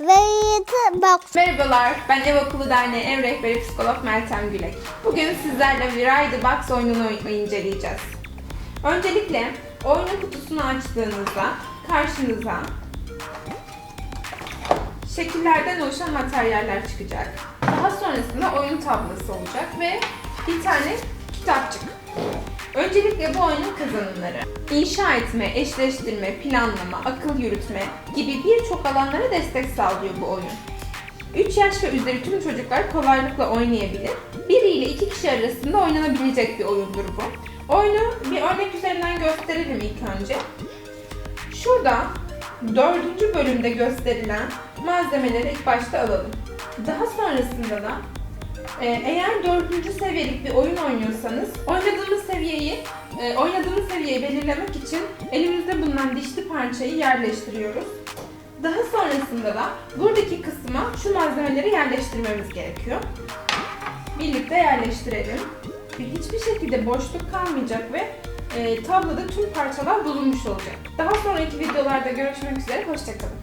Ve. Merhabalar, ben Ev Okulu Derneği Ev Rehberi Psikolog Meltem Gülek. Bugün sizlerle Viray the Box oyununu oy- inceleyeceğiz. Öncelikle oyunun kutusunu açtığınızda karşınıza şekillerden oluşan materyaller çıkacak. Daha sonrasında oyun tablosu olacak ve bir tane. Öncelikle bu oyunun kazanımları. İnşa etme, eşleştirme, planlama, akıl yürütme gibi birçok alanlara destek sağlıyor bu oyun. 3 yaş ve üzeri tüm çocuklar kolaylıkla oynayabilir. 1 ile 2 kişi arasında oynanabilecek bir oyundur bu. Oyunu bir örnek üzerinden gösterelim ilk önce. Şurada dördüncü bölümde gösterilen malzemeleri ilk başta alalım. Daha sonrasında da e, eğer dördüncü seviyelik bir oyun oynuyorsanız oynadığımız seviyeyi e, oynadığımız seviyeyi belirlemek için elimizde bulunan dişli parçayı yerleştiriyoruz. Daha sonrasında da buradaki kısma şu malzemeleri yerleştirmemiz gerekiyor. Birlikte yerleştirelim. Hiçbir şekilde boşluk kalmayacak ve e, tabloda tüm parçalar bulunmuş olacak. Daha sonraki videolarda görüşmek üzere, hoşçakalın.